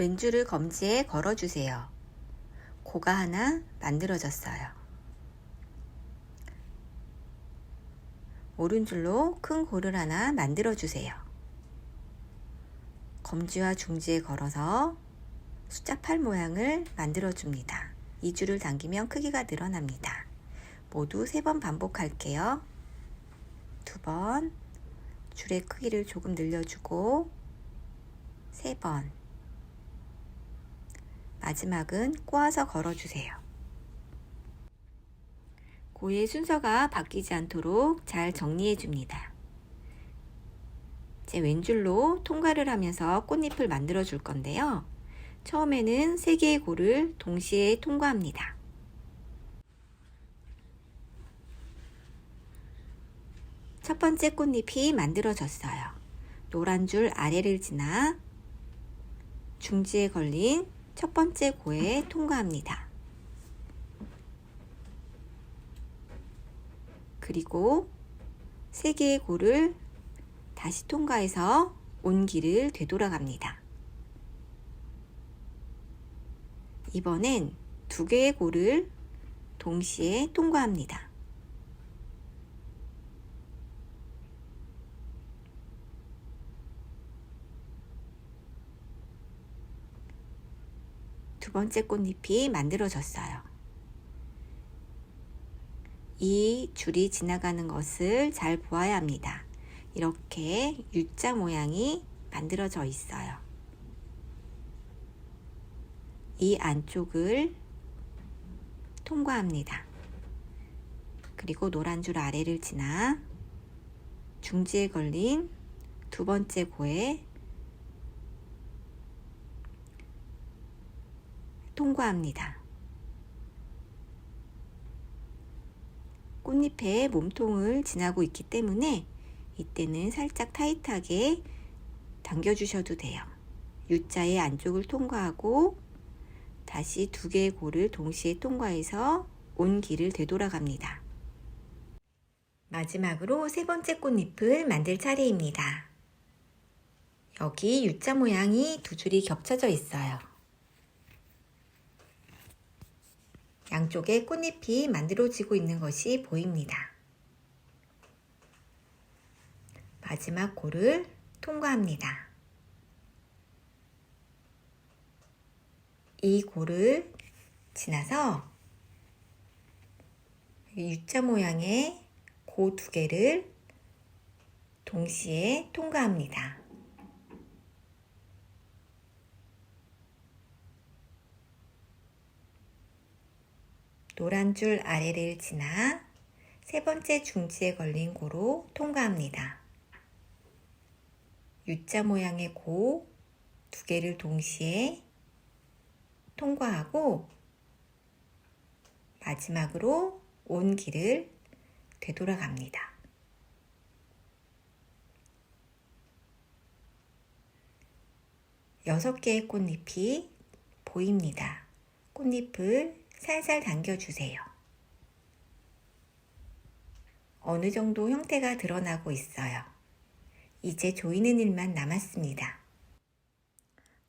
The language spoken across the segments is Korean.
왼줄을 검지에 걸어주세요. 고가 하나 만들어졌어요. 오른줄로 큰 고를 하나 만들어주세요. 검지와 중지에 걸어서 숫자 8 모양을 만들어줍니다. 이 줄을 당기면 크기가 늘어납니다. 모두 세번 반복할게요. 두 번, 줄의 크기를 조금 늘려주고, 세 번, 마지막은 꼬아서 걸어주세요. 고의 순서가 바뀌지 않도록 잘 정리해 줍니다. 제 왼줄로 통과를 하면서 꽃잎을 만들어 줄 건데요. 처음에는 세 개의 고를 동시에 통과합니다. 첫 번째 꽃잎이 만들어졌어요. 노란 줄 아래를 지나 중지에 걸린 첫 번째 고에 통과합니다. 그리고 세 개의 고를 다시 통과해서 온 길을 되돌아갑니다. 이번엔 두 개의 고를 동시에 통과합니다. 두 번째 꽃잎이 만들어졌어요. 이 줄이 지나가는 것을 잘 보아야 합니다. 이렇게 U자 모양이 만들어져 있어요. 이 안쪽을 통과합니다. 그리고 노란 줄 아래를 지나 중지에 걸린 두 번째 고에 통과합니다. 꽃잎에 몸통을 지나고 있기 때문에 이때는 살짝 타이트하게 당겨주셔도 돼요. U자의 안쪽을 통과하고 다시 두 개의 고를 동시에 통과해서 온 길을 되돌아갑니다. 마지막으로 세 번째 꽃잎을 만들 차례입니다. 여기 U자 모양이 두 줄이 겹쳐져 있어요. 양쪽에 꽃잎이 만들어지고 있는 것이 보입니다. 마지막 고를 통과합니다. 이 고를 지나서 U자 모양의 고 두 개를 동시에 통과합니다. 노란 줄 아래를 지나 세 번째 중지에 걸린 고로 통과합니다. U자 모양의 고 두 개를 동시에 통과하고 마지막으로 온 길을 되돌아갑니다. 여섯 개의 꽃잎이 보입니다. 꽃잎을 살살 당겨주세요. 어느 정도 형태가 드러나고 있어요. 이제 조이는 일만 남았습니다.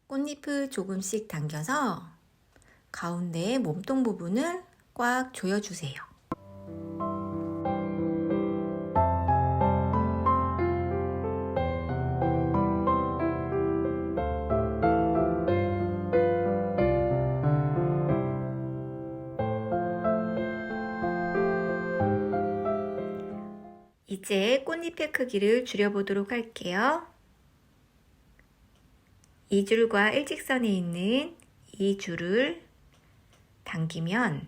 꽃잎을 조금씩 당겨서 가운데 몸통 부분을 꽉 조여주세요. 이제 꽃잎의 크기를 줄여보도록 할게요. 이 줄과 일직선에 있는 이 줄을 당기면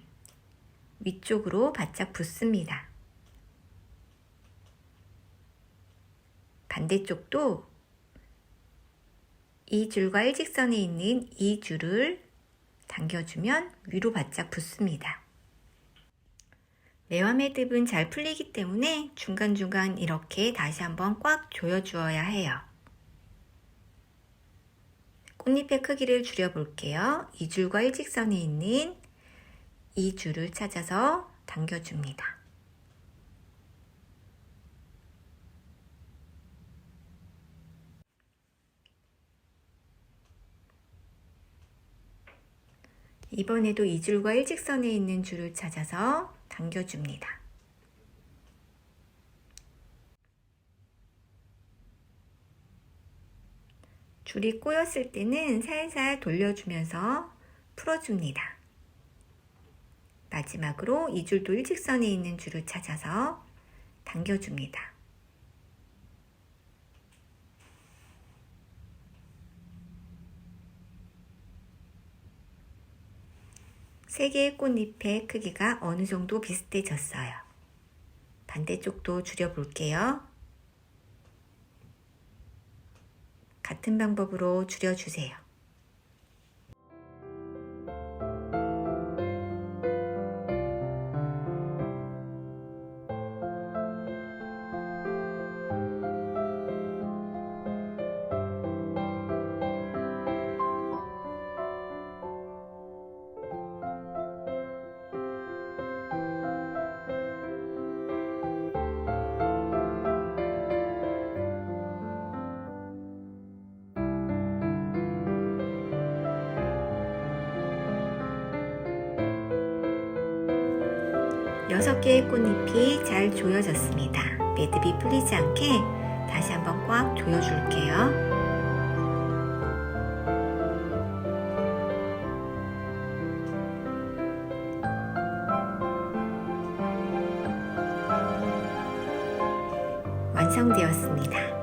위쪽으로 바짝 붙습니다. 반대쪽도 이 줄과 일직선에 있는 이 줄을 당겨주면 위로 바짝 붙습니다. 매화 매듭은 잘 풀리기 때문에 중간중간 이렇게 다시 한번 꽉 조여주어야 해요. 꽃잎의 크기를 줄여볼게요. 이 줄과 일직선에 있는 이 줄을 찾아서 당겨줍니다. 이번에도 이 줄과 일직선에 있는 줄을 찾아서 당겨줍니다. 줄이 꼬였을 때는 살살 돌려주면서 풀어줍니다. 마지막으로 이 줄도 일직선에 있는 줄을 찾아서 당겨줍니다. 세 개의 꽃잎의 크기가 어느 정도 비슷해졌어요. 반대쪽도 줄여볼게요. 같은 방법으로 줄여주세요. 여섯 개의 꽃잎이 잘 조여졌습니다. 매듭이 풀리지 않게 다시 한번 꽉 조여줄게요. 완성되었습니다.